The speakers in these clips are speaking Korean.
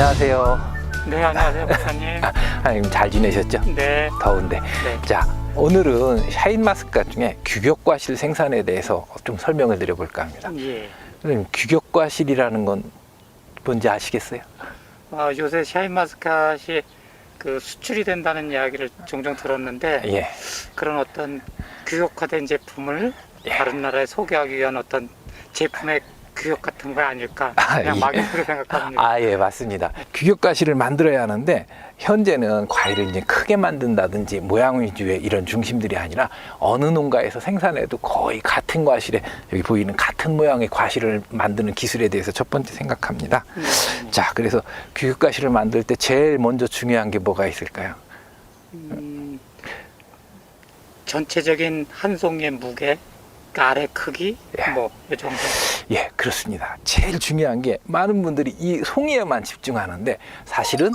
안녕하세요. 네, 안녕하세요, 박사님. 하나님 잘 지내셨죠? 네, 더운데. 네. 자, 오늘은 샤인 마스카 중에 규격과실 생산에 대해서 좀 설명을 드려볼까 합니다. 예. 선생님, 규격과실이라는 건 뭔지 아시겠어요? 어, 요새 샤인 마스카시 그 수출이 된다는 이야기를 종종 들었는데 예. 그런 어떤 규격화된 제품을 예. 다른 나라에 소개하기 위한 어떤 제품의 규격 같은 거 아닐까 아, 그냥 예. 막연하게 생각합니다. 아, 예, 맞습니다. 규격과실을 만들어야 하는데, 현재는 과일을 이제 크게 만든다든지 모양 위주의 이런 중심들이 아니라 어느 농가에서 생산해도 거의 같은 과실에 여기 보이는 같은 모양의 과실을 만드는 기술에 대해서 첫 번째 생각합니다. 네. 자, 그래서 규격과실을 만들 때 제일 먼저 중요한 게 뭐가 있을까요? 음, 전체적인 한 송이의 무게, 그 아래 크기, 예. 뭐이 정도. 예, 그렇습니다. 제일 중요한 게 많은 분들이 이 송이에만 집중하는데 사실은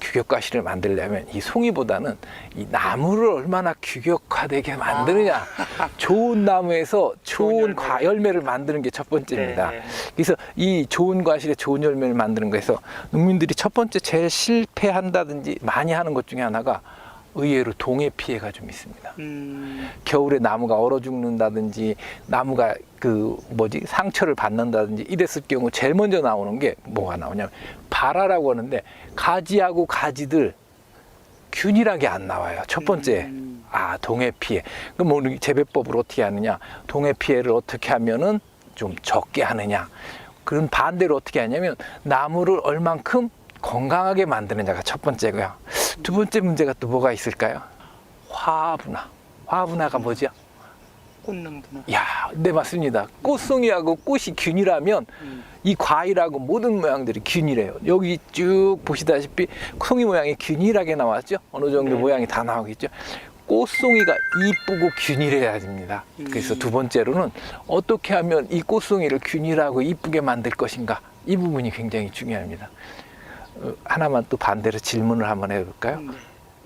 규격과실을 만들려면 이 송이보다는 이 나무를 얼마나 규격화되게 만드느냐. 좋은 나무에서 좋은 좋은 과 열매를. 열매를 만드는 게 첫 번째입니다. 네. 그래서 이 좋은 과실에 좋은 열매를 만드는 거에서 농민들이 첫 번째 제일 실패한다든지 많이 하는 것 중에 하나가 의외로 동해 피해가 좀 있습니다. 음, 겨울에 나무가 얼어 죽는다든지 나무가 그 뭐지 상처를 받는다든지 이랬을 경우 제일 먼저 나오는 게 뭐가 나오냐면 발화라고 하는데 가지하고 가지들 균일하게 안 나와요. 첫 번째 음, 아 동해 피해. 그럼 우리 재배법을 어떻게 하느냐? 동해 피해를 어떻게 하면은 좀 적게 하느냐? 그런 반대로 어떻게 하냐면 나무를 얼만큼 건강하게 만드느냐가 첫 번째고요. 두 번째 문제가 또 뭐가 있을까요? 화분화. 화분화가 뭐죠? 분은. 야, 네 맞습니다. 꽃송이하고 꽃이 균일하면 음, 이 과일하고 모든 모양들이 균일해요. 여기 쭉 보시다시피 송이 모양이 균일하게 나왔죠? 어느 정도 네. 모양이 다 나오겠죠? 꽃송이가 이쁘고 균일해야 됩니다. 그래서 음. 두 번째로는 어떻게 하면 이 꽃송이를 균일하고 이쁘게 만들 것인가? 이 부분이 굉장히 중요합니다. 어, 하나만 또 반대로 질문을 한번 해볼까요? 네.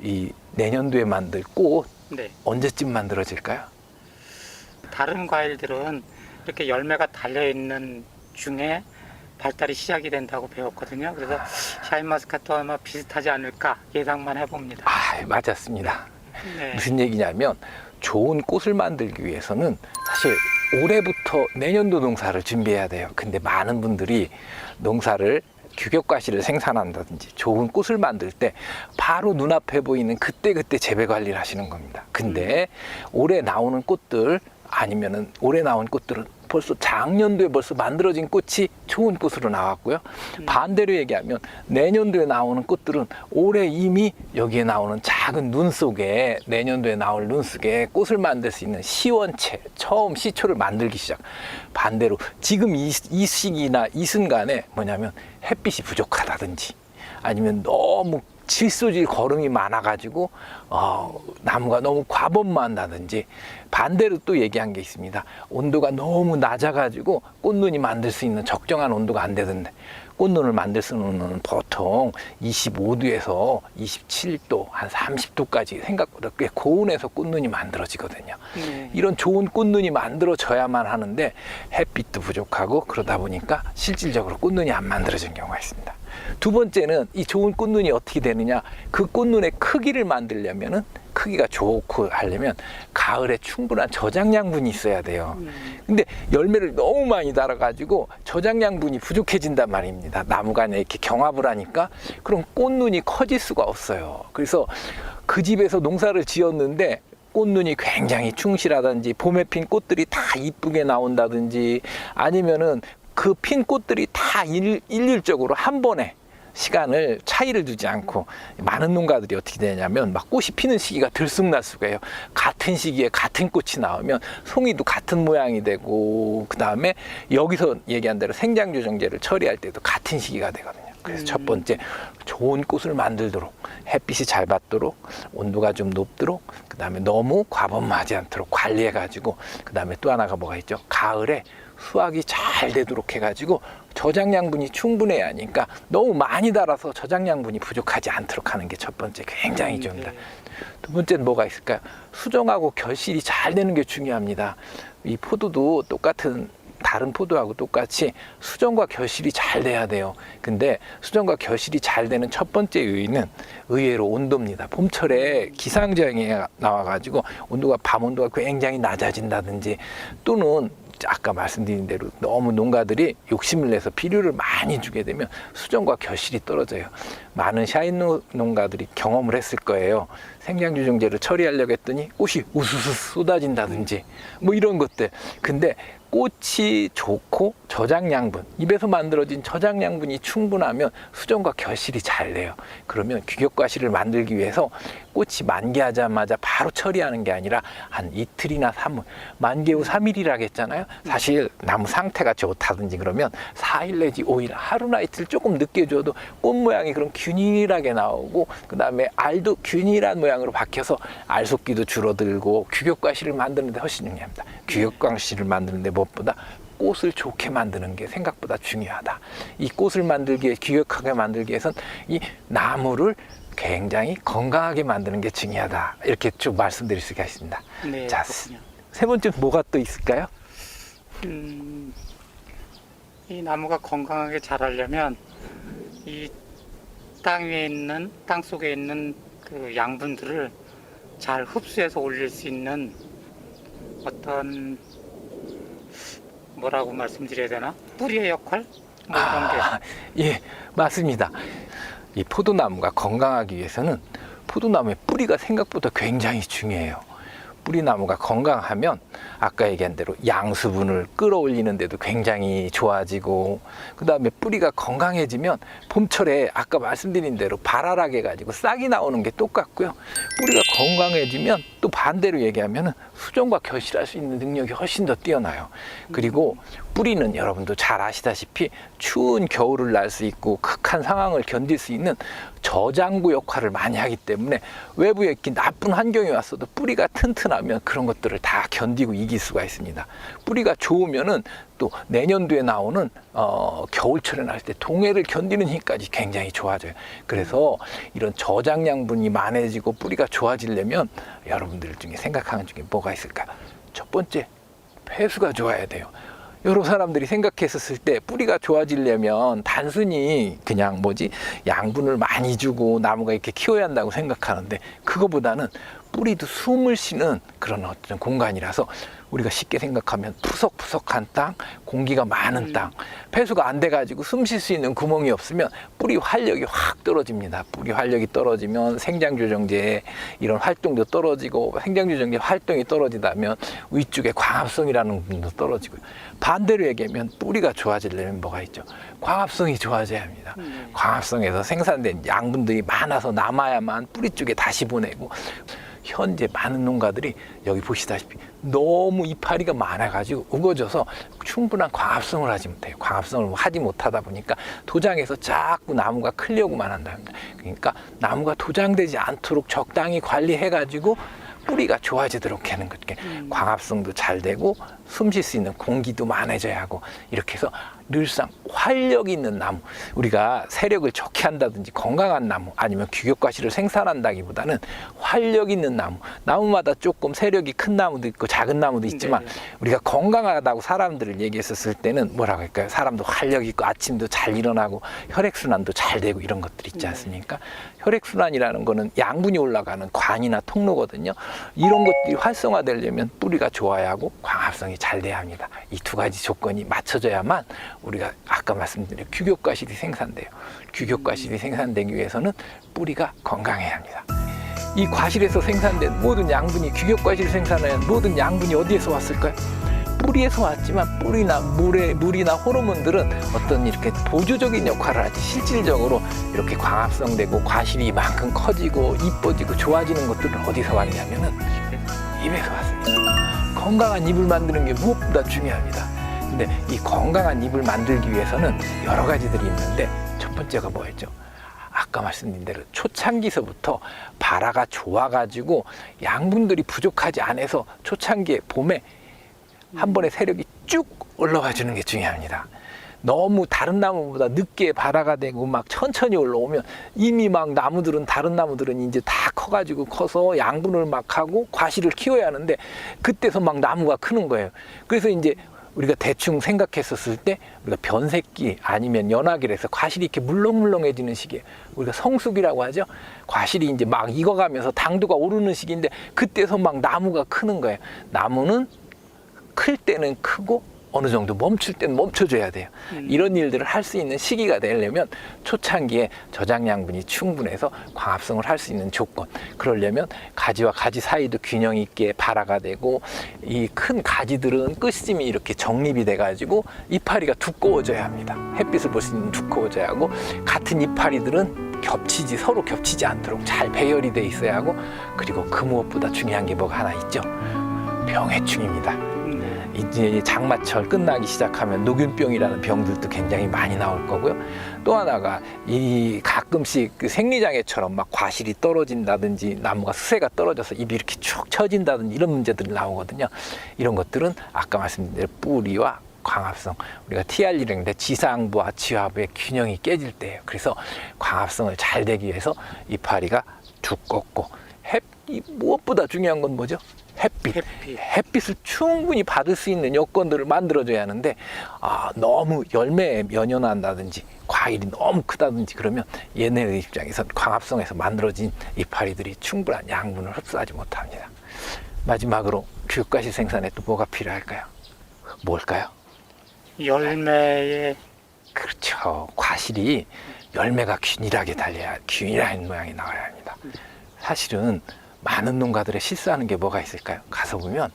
이 내년도에 만들 꽃 네. 언제쯤 만들어질까요? 다른 과일들은 이렇게 열매가 달려 있는 중에 발달이 시작이 된다고 배웠거든요. 그래서 샤인마스카도 아마 비슷하지 않을까 예상만 해봅니다. 아, 맞았습니다. 네. 무슨 얘기냐면 좋은 꽃을 만들기 위해서는 사실 올해부터 내년도 농사를 준비해야 돼요. 근데 많은 분들이 농사를 규격과실을 생산한다든지 좋은 꽃을 만들 때 바로 눈앞에 보이는 그때그때 재배 관리를 하시는 겁니다. 근데 올해 나오는 꽃들 아니면은 올해 나온 꽃들은 벌써 작년도에 벌써 만들어진 꽃이 좋은 꽃으로 나왔고요. 음. 반대로 얘기하면 내년도에 나오는 꽃들은 올해 이미 여기에 나오는 작은 눈 속에 내년도에 나올 눈 속에 꽃을 만들 수 있는 시원체 처음 시초를 만들기 시작. 반대로 지금 이, 이 시기나 이 순간에 뭐냐면 햇빛이 부족하다든지 아니면 너무 질소질 거름이 많아가지고 어, 나무가 너무 과범한다든지 반대로 또 얘기한 게 있습니다. 온도가 너무 낮아가지고 꽃눈이 만들 수 있는 적정한 온도가 안 되던데 꽃눈을 만들 수 있는 온도는 보통 25도에서 27도 한 30도까지 생각보다 꽤 고온에서 꽃눈이 만들어지거든요. 네. 이런 좋은 꽃눈이 만들어져야만 하는데 햇빛도 부족하고 그러다 보니까 실질적으로 꽃눈이 안 만들어지는 경우가 있습니다. 두 번째는 이 좋은 꽃눈이 어떻게 되느냐 그 꽃눈의 크기를 만들려면은 크기가 좋고 하려면 가을에 충분한 저장양분이 있어야 돼요. 음, 근데 열매를 너무 많이 달아가지고 저장양분이 부족해진단 말입니다. 나무가 이렇게 경합을 하니까 그럼 꽃눈이 커질 수가 없어요. 그래서 그 집에서 농사를 지었는데 꽃눈이 굉장히 충실하든지 봄에 핀 꽃들이 다 이쁘게 나온다든지 아니면은 그 핀 꽃들이 다 일, 일률적으로 한 번에 시간을 차이를 두지 않고 많은 농가들이 어떻게 되냐면 막 꽃이 피는 시기가 들쑥날쑥해요. 같은 시기에 같은 꽃이 나오면 송이도 같은 모양이 되고 그 다음에 여기서 얘기한 대로 생장 조정제를 처리할 때도 같은 시기가 되거든요. 그래서 음. 첫 번째 좋은 꽃을 만들도록 햇빛이 잘 받도록 온도가 좀 높도록 그 다음에 너무 과범하지 않도록 관리해 가지고 그 다음에 또 하나가 뭐가 있죠? 가을에 수확이 잘 되도록 해가지고 저장양분이 충분해야 하니까 너무 많이 달아서 저장양분이 부족하지 않도록 하는 게 첫 번째 굉장히 중요합니다. 네. 두 번째는 뭐가 있을까요? 수정하고 결실이 잘 되는 게 중요합니다. 이 포도도 똑같은 다른 포도하고 똑같이 수정과 결실이 잘 돼야 돼요. 근데 수정과 결실이 잘 되는 첫 번째 요인은 의외로 온도입니다. 봄철에 기상장애 나와가지고 온도가 밤 온도가 굉장히 낮아진다든지 또는 아까 말씀드린 대로 너무 농가들이 욕심을 내서 비료를 많이 주게 되면 수정과 결실이 떨어져요. 많은 샤인 노- 농가들이 경험을 했을 거예요. 생장주정제를 처리하려고 했더니 꽃이 우수수 쏟아진다든지 뭐 이런 것들. 근데 꽃이 좋고 저장 양분, 입에서 만들어진 저장 양분이 충분하면 수정과 결실이 잘 돼요. 그러면 규격과실을 만들기 위해서 꽃이 만개하자마자 바로 처리하는 게 아니라 한 이틀이나 삼일 만개 후 3일이라고 했잖아요. 사실 나무 상태가 좋다든지 그러면 4일 내지 5일, 하루나 이틀 조금 늦게 줘도 꽃 모양이 그런 균일하게 나오고 그 다음에 알도 균일한 모양으로 바뀌어서 알속기도 줄어들고 규격과실을 만드는데 훨씬 중요합니다. 규격과실을 만드는데 무엇보다 꽃을 좋게 만드는 게 생각보다 중요하다. 이 꽃을 만들기 위해 규격하게 만들기 위해선 이 나무를 굉장히 건강하게 만드는 게 중요하다. 이렇게 쭉 말씀드릴 수가 있습니다. 네, 자, 그렇군요. 세 번째 뭐가 또 있을까요? 음, 이 나무가 건강하게 자라려면 이 땅 위에 있는 땅 속에 있는 그 양분들을 잘 흡수해서 올릴 수 있는 어떤 뭐라고 말씀드려야 되나 뿌리의 역할 뭐 이런 게 아, 예, 맞습니다. 이 포도나무가 건강하기 위해서는 포도나무의 뿌리가 생각보다 굉장히 중요해요. 뿌리나무가 건강하면 아까 얘기한 대로 양수분을 끌어올리는 데도 굉장히 좋아지고 그 다음에 뿌리가 건강해지면 봄철에 아까 말씀드린 대로 발알하게 가지고 싹이 나오는 게 똑같고요. 뿌리가 건강해지면 또 반대로 얘기하면 수정과 결실할 수 있는 능력이 훨씬 더 뛰어나요. 그리고 뿌리는 여러분도 잘 아시다시피 추운 겨울을 날 수 있고 극한 상황을 견딜 수 있는 저장고 역할을 많이 하기 때문에 외부에 이렇게 나쁜 환경이 왔어도 뿌리가 튼튼하면 그런 것들을 다 견디고 이길 수가 있습니다. 뿌리가 좋으면은 또 내년도에 나오는 어, 겨울철에 날때 동해를 견디는 힘까지 굉장히 좋아져요. 그래서 이런 저장 양분이 많아지고 뿌리가 좋아지려면 여러분들 중에 생각하는 중에 뭐가 있을까? 첫 번째 폐수가 좋아야 돼요. 여러 사람들이 생각했었을 때 뿌리가 좋아지려면 단순히 그냥 뭐지 양분을 많이 주고 나무가 이렇게 키워야 한다고 생각하는데 그거보다는 뿌리도 숨을 쉬는 그런 어떤 공간이라서 우리가 쉽게 생각하면 푸석푸석한 땅, 공기가 많은 음. 땅, 폐수가 안 돼가지고 숨 쉴 수 있는 구멍이 없으면 뿌리 활력이 확 떨어집니다. 뿌리 활력이 떨어지면 생장조정제 이런 활동도 떨어지고 생장조정제 활동이 떨어지다면 위쪽에 광합성이라는 부분도 떨어지고요. 반대로 얘기하면 뿌리가 좋아지려면 뭐가 있죠? 광합성이 좋아져야 합니다. 네. 광합성에서 생산된 양분들이 많아서 남아야만 뿌리 쪽에 다시 보내고 현재 많은 농가들이 여기 보시다시피 너무 이파리가 많아가지고 우거져서 충분한 광합성을 하지 못해요. 광합성을 하지 못하다 보니까 도장에서 자꾸 나무가 클려고만 한답니다. 그러니까 나무가 도장되지 않도록 적당히 관리해가지고 뿌리가 좋아지도록 하는 것. 음. 광합성도 잘 되고 숨 쉴 수 있는 공기도 많아져야 하고 이렇게 해서 늘상 활력 있는 나무 우리가 세력을 좋게 한다든지 건강한 나무 아니면 규격과실을 생산한다기보다는 활력 있는 나무 나무마다 조금 세력이 큰 나무도 있고 작은 나무도 있지만 네. 우리가 건강하다고 사람들을 얘기했었을 때는 뭐라고 할까요 사람도 활력 있고 아침도 잘 일어나고 혈액순환도 잘 되고 이런 것들 있지 네. 않습니까 혈액순환이라는 거는 양분이 올라가는 관이나 통로거든요 이런 것들이 활성화되려면 뿌리가 좋아야 하고 광합성이 잘 돼야 합니다. 이 두 가지 조건이 맞춰져야만 우리가 아까 말씀드린 규격과실이 생산돼요. 규격과실이 생산되기 위해서는 뿌리가 건강해야 합니다. 이 과실에서 생산된 모든 양분이 규격과실 생산하는 모든 양분이 어디에서 왔을까요? 뿌리에서 왔지만 뿌리나 물에 물이나 호르몬들은 어떤 이렇게 보조적인 역할을 하지 실질적으로 이렇게 광합성되고 과실이 이만큼 커지고 이뻐지고 좋아지는 것들은 어디서 왔냐면은 입에서 왔습니다. 건강한 입을 만드는 게 무엇보다 중요합니다. 근데 이 건강한 입을 만들기 위해서는 여러 가지들이 있는데 첫 번째가 뭐였죠? 아까 말씀드린 대로 초창기서부터 발화가 좋아가지고 양분들이 부족하지 않아서 초창기에 봄에 한 번에 세력이 쭉 올라와 주는 게 중요합니다. 너무 다른 나무보다 늦게 발화가 되고 막 천천히 올라오면 이미 막 나무들은 다른 나무들은 이제 다 커가지고 커서 양분을 막 하고 과실을 키워야 하는데 그때서 막 나무가 크는 거예요. 그래서 이제 우리가 대충 생각했었을 때 우리가 변색기 아니면 연하기에서 과실이 이렇게 물렁물렁해지는 시기에 우리가 성숙이라고 하죠. 과실이 이제 막 익어가면서 당도가 오르는 시기인데 그때서 막 나무가 크는 거예요. 나무는 클 때는 크고 어느 정도 멈출 때는 멈춰줘야 돼요. 음. 이런 일들을 할 수 있는 시기가 되려면 초창기에 저장 양분이 충분해서 광합성을 할 수 있는 조건. 그러려면 가지와 가지 사이도 균형 있게 발화가 되고 이 큰 가지들은 끝심이 이렇게 정립이 돼가지고 이파리가 두꺼워져야 합니다. 햇빛을 볼 수 있는 두꺼워져야 하고 같은 이파리들은 겹치지 서로 겹치지 않도록 잘 배열이 돼 있어야 하고 그리고 그 무엇보다 중요한 게 뭐가 하나 있죠. 병해충입니다. 네. 이제 장마철 끝나기 시작하면 녹균병이라는 병들도 굉장히 많이 나올 거고요. 또 하나가 이 가끔씩 그 생리장애처럼 막 과실이 떨어진다든지 나무가 수세가 떨어져서 입이 이렇게 축 처진다든지 이런 문제들이 나오거든요. 이런 것들은 아까 말씀드린 뿌리와 광합성 우리가 TR이라는데 지상부와 지하부의 균형이 깨질 때예요. 그래서 광합성을 잘 되기 위해서 이파리가 두껍고 햇, 이 무엇보다 중요한 건 뭐죠? 햇빛. 햇빛. 햇빛 을 충분히 받을 수 있는 여건들을 만들어줘야 하는데 아, 너무 열매에 연연한다든지 과일이 너무 크다든지 그러면 얘네들 입장에서 광합성에서 만들어진 이파리들이 충분한 양분을 흡수하지 못합니다. 마지막으로 교육과실 생산에 또 뭐가 필요할까요? 뭘까요? 열매의 그렇죠. 과실이 열매가 균일하게 달려야 균일한 모양이 나와야 합니다. 사실은 많은 농가들의 실수하는 게 뭐가 있을까요? 가서 보면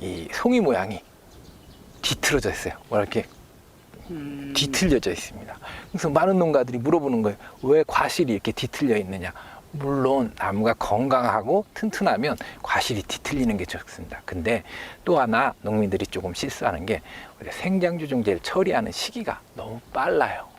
이 송이 모양이 뒤틀어져 있어요. 뭐 이렇게 음, 뒤틀려져 있습니다. 그래서 많은 농가들이 물어보는 거예요. 왜 과실이 이렇게 뒤틀려 있느냐? 물론 나무가 건강하고 튼튼하면 과실이 뒤틀리는 게 좋습니다. 근데 또 하나 농민들이 조금 실수하는 게 생장주종제를 처리하는 시기가 너무 빨라요.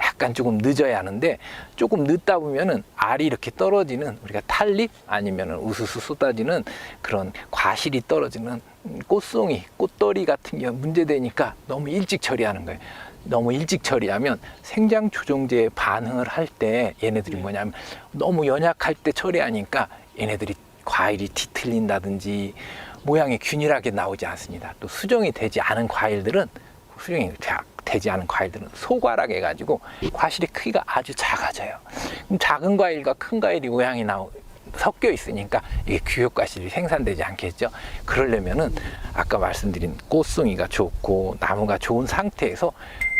약간 조금 늦어야 하는데 조금 늦다 보면은 알이 이렇게 떨어지는 우리가 탈립 아니면은 우수수 쏟아지는 그런 과실이 떨어지는 꽃송이, 꽃돌이 같은 게 문제되니까 너무 일찍 처리하는 거예요. 너무 일찍 처리하면 생장 조종제에 반응을 할 때 얘네들이 뭐냐면 너무 연약할 때 처리하니까 얘네들이 과일이 뒤틀린다든지 모양이 균일하게 나오지 않습니다. 또 수정이 되지 않은 과일들은 수정이 자- 되지 않은 과일들은 소과락 해가지고 과실의 크기가 아주 작아져요. 그럼 작은 과일과 큰 과일이 모양이 나오 섞여 있으니까 이게 규격 과실이 생산되지 않겠죠. 그러려면은 아까 말씀드린 꽃송이가 좋고 나무가 좋은 상태에서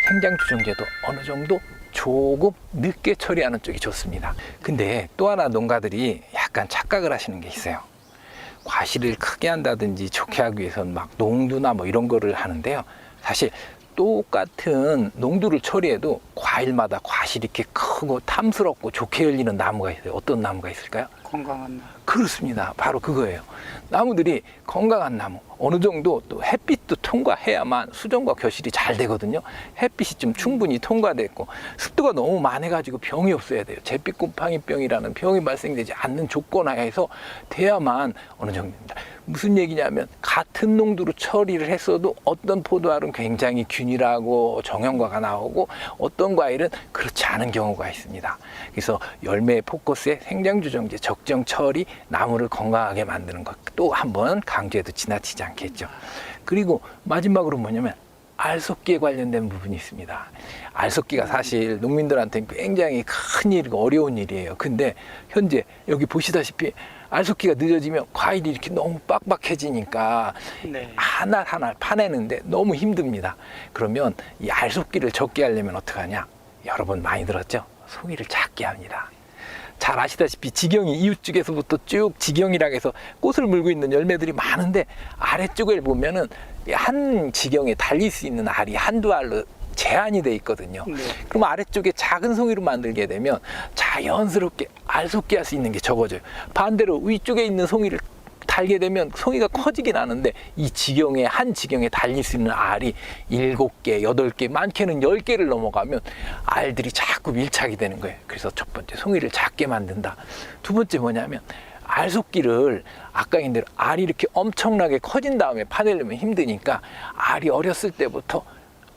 생장 주정제도 어느 정도 조금 늦게 처리하는 쪽이 좋습니다. 근데 또 하나 농가들이 약간 착각을 하시는 게 있어요. 과실을 크게 한다든지 좋게 하기 위해서는 막 농두나 뭐 이런 거를 하는데요. 사실 똑같은 농두를 처리해도 과일마다 과실이 이렇게 크고 탐스럽고 좋게 열리는 나무가 있어요. 어떤 나무가 있을까요? 건강한 나. 그렇습니다. 바로 그거예요. 나무들이 건강한 나무, 어느 정도 또 햇빛도 통과해야만 수정과 교실이 잘 되거든요. 햇빛이 좀 충분히 통과됐고 습도가 너무 많아가지고 병이 없어야 돼요. 잿빛 곰팡이병이라는 병이 발생되지 않는 조건 하에서 돼야만 어느 정도입니다. 무슨 얘기냐면 같은 농도로 처리를 했어도 어떤 포도알은 굉장히 균일하고 정형과가 나오고 어떤 과일은 그렇지 않은 경우가 있습니다. 그래서 열매 포커스의 생장주정제 적정 처리 나무를 건강하게 만드는 것 또 한번 강조해도 지나치지 않 겠죠. 그리고 마지막으로 뭐냐면 알속기에 관련된 부분이 있습니다. 알속기가 사실 농민들한테는 굉장히 큰 일이고 어려운 일이에요. 근데 현재 여기 보시다시피 알속기가 늦어지면 과일이 이렇게 너무 빡빡해지니까 네. 하나 하나 파내는데 너무 힘듭니다. 그러면 이 알속기를 적게 하려면 어떡하냐? 여러 번 많이 들었죠? 송이를 작게 합니다. 잘 아시다시피 지경이 이웃쪽에서부터 쭉 지경이라고 해서 꽃을 물고 있는 열매들이 많은데 아래쪽을 보면은 한 지경에 달릴 수 있는 알이 한두 알로 제한이 돼 있거든요. 네. 그럼 아래쪽에 작은 송이로 만들게 되면 자연스럽게 알속기 할수 있는 게 적어져요. 반대로 위쪽에 있는 송이를 달게 되면 송이가 커지긴 하는데 이 지경에 한 지경에 달릴 수 있는 알이 일곱 개, 여덟 개, 많게는 열 개를 넘어가면 알들이 자꾸 밀착이 되는 거예요. 그래서 첫 번째 송이를 작게 만든다. 두 번째 뭐냐면 알속기를 아까 얘기한 대로 알이 이렇게 엄청나게 커진 다음에 파내려면 힘드니까 알이 어렸을 때부터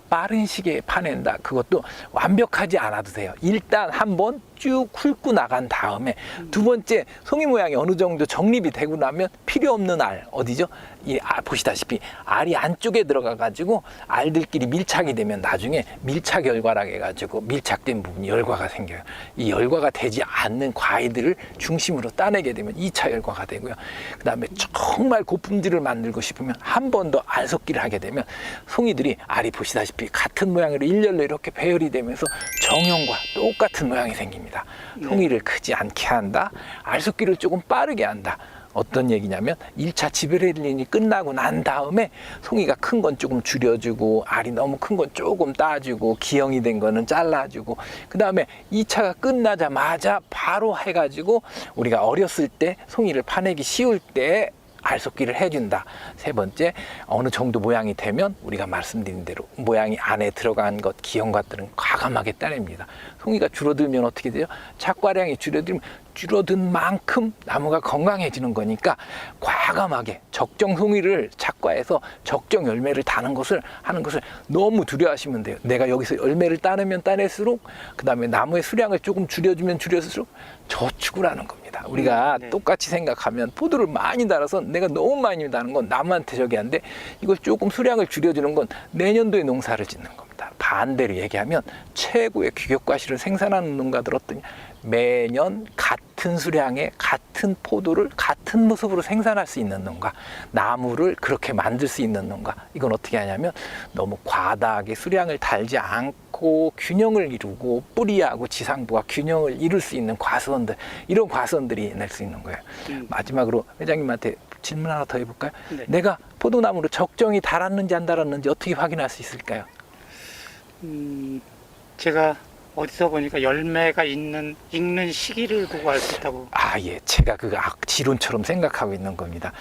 빠른 시기에 파낸다. 그것도 완벽하지 않아도 돼요. 일단 한번 쭉 훑고 나간 다음에 두 번째 송이 모양이 어느 정도 정립이 되고 나면 필요 없는 알 어디죠? 이 아, 보시다시피 알이 안쪽에 들어가 가지고 알들끼리 밀착이 되면 나중에 밀착 열과라고 해가지고 밀착된 부분이 열과가 생겨요. 이 열과가 되지 않는 과일들을 중심으로 따내게 되면 2차 열과가 되고요. 그 다음에 정말 고품질을 만들고 싶으면 한 번 더 알 섞기를 하게 되면 송이들이 알이 보시다시피 같은 모양으로 일렬로 이렇게 배열이 되면서 정형과 똑같은 모양이 생깁니다. 송이를 크지 않게 한다. 알 섞기를 조금 빠르게 한다. 어떤 얘기냐면 1차 지베렐린이 끝나고 난 다음에 송이가 큰 건 조금 줄여주고 알이 너무 큰 건 조금 따주고 기형이 된 거는 잘라주고 그 다음에 2차가 끝나자마자 바로 해가지고 우리가 어렸을 때 송이를 파내기 쉬울 때 알속기를 해준다. 세 번째, 어느 정도 모양이 되면 우리가 말씀드린 대로 모양이 안에 들어간 것, 기형과들은 과감하게 따냅니다. 송이가 줄어들면 어떻게 돼요? 착과량이 줄어들면 줄어든 만큼 나무가 건강해지는 거니까 과감하게 적정 송이를 착과해서 적정 열매를 다는 것을 하는 것을 너무 두려워하시면 돼요. 내가 여기서 열매를 따내면 따낼수록 그 다음에 나무의 수량을 조금 줄여주면 줄여줄수록 저축을 하는 겁니다. 우리가 음, 네. 똑같이 생각하면 포도를 많이 달아서 내가 너무 많이 다는 건 나무한테 저기 한데 이걸 조금 수량을 줄여주는 건 내년도에 농사를 짓는 겁니다. 반대로 얘기하면 최고의 규격과실을 생산하는 농가들 어떠냐 매년 같은 수량의 같은 포도를 같은 모습으로 생산할 수 있는 농가 나무를 그렇게 만들 수 있는 농가 이건 어떻게 하냐면 너무 과다하게 수량을 달지 않고 균형을 이루고 뿌리하고 지상부가 균형을 이룰 수 있는 과수원들 이런 과수원들이 낼 수 있는 거예요. 음. 마지막으로 회장님한테 질문 하나 더 해볼까요? 네. 내가 포도나무로 적정히 달았는지 안 달았는지 어떻게 확인할 수 있을까요? 음, 제가 어디서 보니까 열매가 있는 익는 시기를 보고 알 수 있다고. 아, 예. 제가 그 악지론처럼 생각하고 있는 겁니다.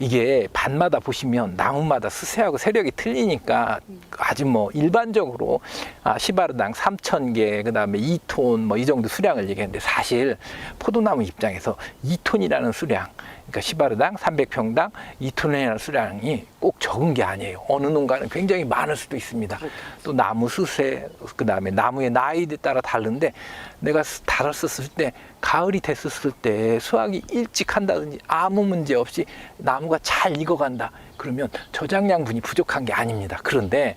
이게 밭마다 보시면 나무마다 수세하고 세력이 틀리니까 아주 뭐 일반적으로 아, 시바르당 3,000개, 그 다음에 2톤 뭐 이 정도 수량을 얘기하는데 사실 포도나무 입장에서 2톤이라는 수량, 그러니까 시바르당 300평당 2톤이라는 수량이 꼭 적은 게 아니에요. 어느 농가는 굉장히 많을 수도 있습니다. 또 나무 수세, 그 다음에 나무의 나이에 따라 다른데 내가 스- 달았었을 때 가을이 됐었을 때 수확이 일찍 한다든지 아무 문제 없이 나무가 잘 익어간다. 그러면 저장량분이 부족한 게 아닙니다. 그런데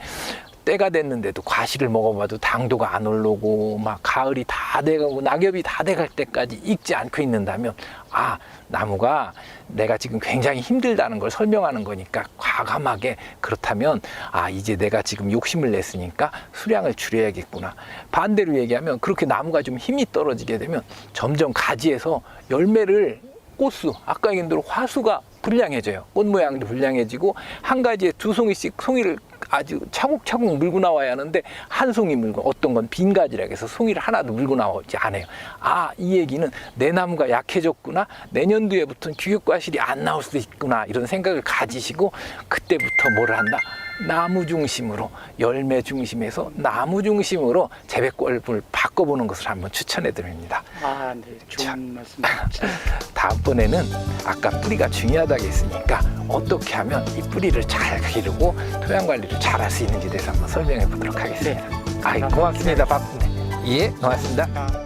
때가 됐는데도 과실을 먹어봐도 당도가 안 올라오고 막 가을이 다 돼가고 낙엽이 다 돼갈 때까지 익지 않고 있는다면 아 나무가 내가 지금 굉장히 힘들다는 걸 설명하는 거니까 과감하게 그렇다면 아 이제 내가 지금 욕심을 냈으니까 수량을 줄여야겠구나. 반대로 얘기하면 그렇게 나무가 좀 힘이 떨어지게 되면 점점 가지에서 열매를 꽃수 아까 얘기한 대로 화수가 불량해져요. 꽃 모양도 불량해지고 한 가지에 두 송이씩 송이를 아주 차곡차곡 물고 나와야 하는데 한 송이 물고 어떤 건 빈 가지라 해서 송이를 하나도 물고 나오지 않아요. 아, 이 얘기는 내 나무가 약해졌구나. 내년도에부터는 규격과실이 안 나올 수도 있구나. 이런 생각을 가지시고 그때부터 뭐를 한다? 나무 중심으로 열매 중심에서 나무 중심으로 재배꼴을 바꿔보는 것을 한번 추천해 드립니다. 아, 네. 좋은 참. 말씀. 다음번에는 아까 뿌리가 중요하다고 했으니까 어떻게 하면 이 뿌리를 잘 기르고 토양 관리를 잘 할 수 있는지 대해서 한번 설명해 보도록 하겠습니다. 아이 고맙습니다. 바쁜데. 예, 고맙습니다. 아.